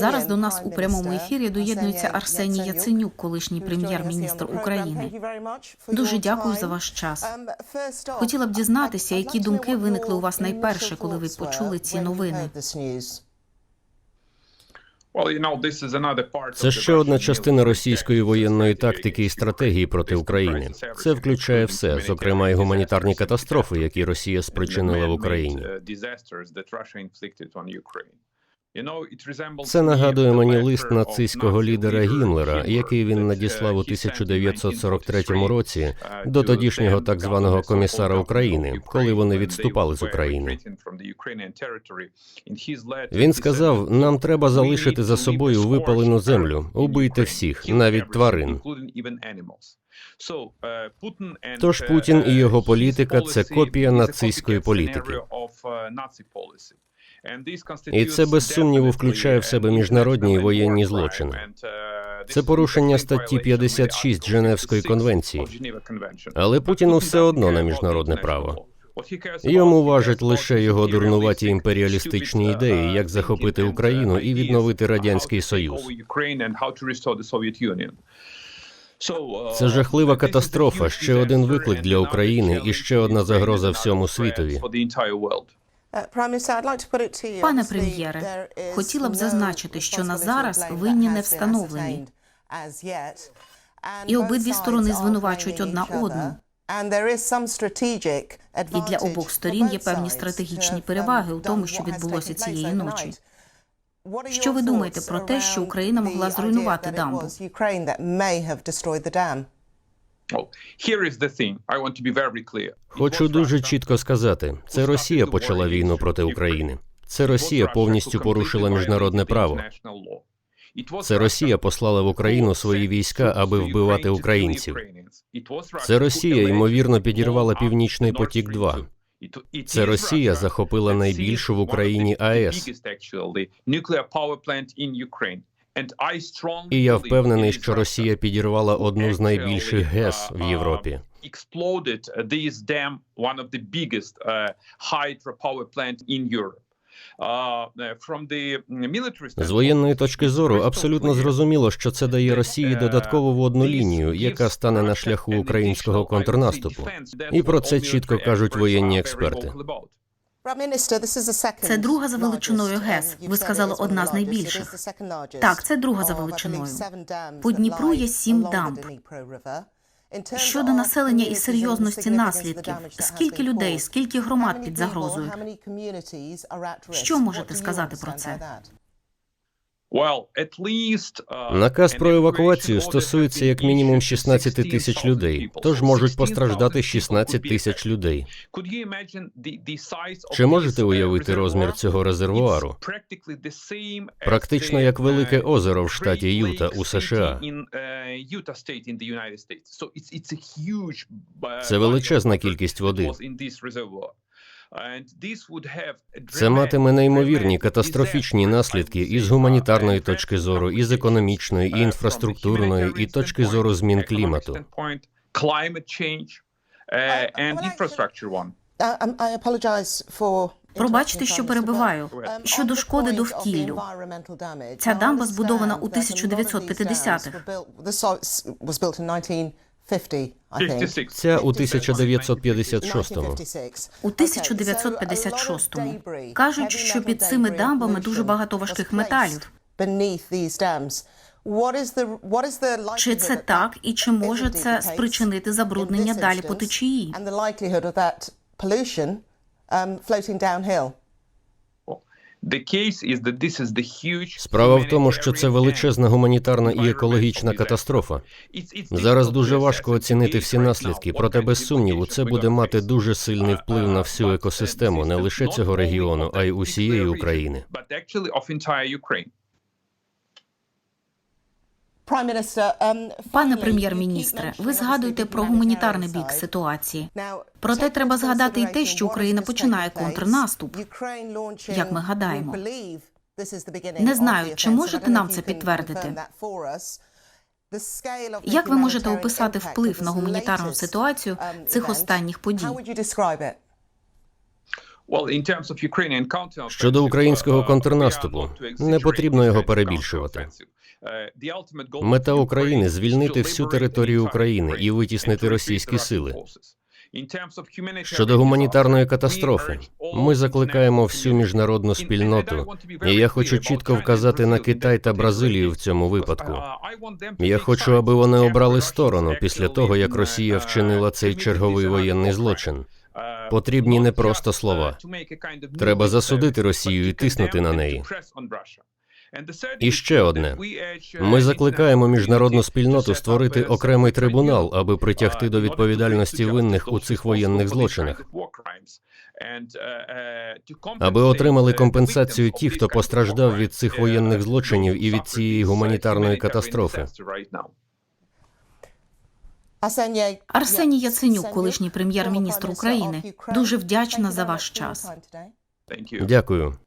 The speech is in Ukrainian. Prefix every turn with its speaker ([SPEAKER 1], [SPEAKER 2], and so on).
[SPEAKER 1] Зараз до нас у прямому ефірі доєднується Арсеній Яценюк, колишній прем'єр-міністр України. Дуже дякую за ваш час. Хотіла б дізнатися, які думки виникли у вас найперше, коли ви почули ці новини.
[SPEAKER 2] Це ще одна частина російської воєнної тактики і стратегії проти України. Це включає все, зокрема й гуманітарні катастрофи, які Росія спричинила в Україні. Це нагадує мені лист нацистського лідера Гімлера, який він надіслав у 1943 році до тодішнього так званого комісара України, коли вони відступали з України. Він сказав: нам треба залишити за собою випалену землю, убийте всіх, навіть тварин.
[SPEAKER 3] Тож Путін і його політика це копія нацистської політики.
[SPEAKER 2] І це без сумніву включає в себе міжнародні і воєнні злочини. Це порушення статті 56 Женевської конвенції. Але Путіну все одно на міжнародне право. Йому важать лише його дурнуваті імперіалістичні ідеї, як захопити Україну і відновити радянський союз. Це жахлива катастрофа, ще один виклик для України і ще одна загроза всьому світові.
[SPEAKER 1] Пане прем'єре, хотіла б зазначити, що на зараз винні не встановлені. І обидві сторони звинувачують одна одну. І для обох сторін є певні стратегічні переваги у тому, що відбулося цієї ночі. Що ви думаєте про те, що Україна могла зруйнувати дамбу?
[SPEAKER 2] Хочу дуже чітко сказати: це Росія почала війну проти України. Це Росія повністю порушила міжнародне право. Це Росія послала в Україну свої війська, аби вбивати українців. Це Росія ймовірно підірвала північний потік. 2 Це Росія захопила найбільшу в Україні АЕС. І я впевнений, що Росія підірвала одну з найбільших ГЕС в Європі.
[SPEAKER 3] exploded uh, this dam, one of the biggest hydropower plant in Europe. From the military
[SPEAKER 2] З воєнної точки зору абсолютно зрозуміло, що це дає Росії додаткову водну лінію, яка стане на шляху українського контрнаступу. І про це чітко кажуть воєнні експерти.
[SPEAKER 1] Це друга за величиною ГЕС. Ви сказали, одна з найбільших. Так, це друга за величиною. По Дніпру є сім дамб. Щодо населення і серйозності наслідків, скільки людей, скільки громад під загрозою? Що можете сказати про це?
[SPEAKER 2] Наказ про евакуацію стосується як мінімум
[SPEAKER 3] issued
[SPEAKER 2] 16
[SPEAKER 3] to
[SPEAKER 2] тисяч
[SPEAKER 3] 16,000
[SPEAKER 2] людей, тож можуть
[SPEAKER 3] 16,000
[SPEAKER 2] постраждати
[SPEAKER 3] people
[SPEAKER 2] 16
[SPEAKER 3] could be
[SPEAKER 2] тисяч людей. Чи можете
[SPEAKER 3] uh,
[SPEAKER 2] уявити розмір цього резервуару? Практично як велике
[SPEAKER 3] uh,
[SPEAKER 2] озеро в штаті Юта у США.
[SPEAKER 3] Uh, uh,
[SPEAKER 2] Це величезна кількість води. Це матиме неймовірні катастрофічні наслідки із гуманітарної
[SPEAKER 3] uh,
[SPEAKER 2] точки зору, і з економічної, і
[SPEAKER 3] uh,
[SPEAKER 2] інфраструктурної, і точки зору змін клімату.
[SPEAKER 3] uh.
[SPEAKER 1] Пробачте, що перебиваю. Щодо шкоди довкіллю. Ця дамба збудована у 1950-х.
[SPEAKER 3] 56.
[SPEAKER 2] Ця у 1956-му.
[SPEAKER 1] У 1956-му. Кажуть, що під цими дамбами дуже багато важких металів. Чи це так, і чи може це спричинити забруднення далі по течії?
[SPEAKER 2] Справа в тому, що це величезна гуманітарна і екологічна катастрофа. Зараз дуже важко оцінити всі наслідки, проте без сумніву це буде мати дуже сильний вплив на всю
[SPEAKER 3] Uh, uh,
[SPEAKER 2] екосистему, не лише цього регіону, а й усієї України.
[SPEAKER 1] Пане прем'єр-міністре, ви згадуєте про гуманітарний бік ситуації. Проте треба згадати і те, що Україна починає контрнаступ.
[SPEAKER 4] як ми гадаємо.
[SPEAKER 1] Не знаю, чи можете нам це підтвердити? Як ви можете описати вплив на гуманітарну ситуацію цих останніх подій?
[SPEAKER 2] Щодо українського контрнаступу, не потрібно його перебільшувати. Мета України звільнити всю територію України і витіснити російські сили. Щодо гуманітарної катастрофи, ми закликаємо всю міжнародну спільноту, і я хочу чітко вказати на Китай та Бразилію в цьому випадку. Я хочу, аби вони обрали сторону після того, як Росія вчинила цей черговий воєнний злочин. Потрібні не просто слова. Треба засудити Росію і тиснути на неї. І ще одне. Ми закликаємо міжнародну спільноту створити окремий трибунал, аби притягти до відповідальності винних у цих воєнних злочинах, аби отримали компенсацію ті, хто постраждав від цих воєнних злочинів і від цієї гуманітарної катастрофи.
[SPEAKER 1] Арсеній Яценюк, колишній прем'єр-міністр України, дуже вдячна за ваш час.
[SPEAKER 2] Дякую.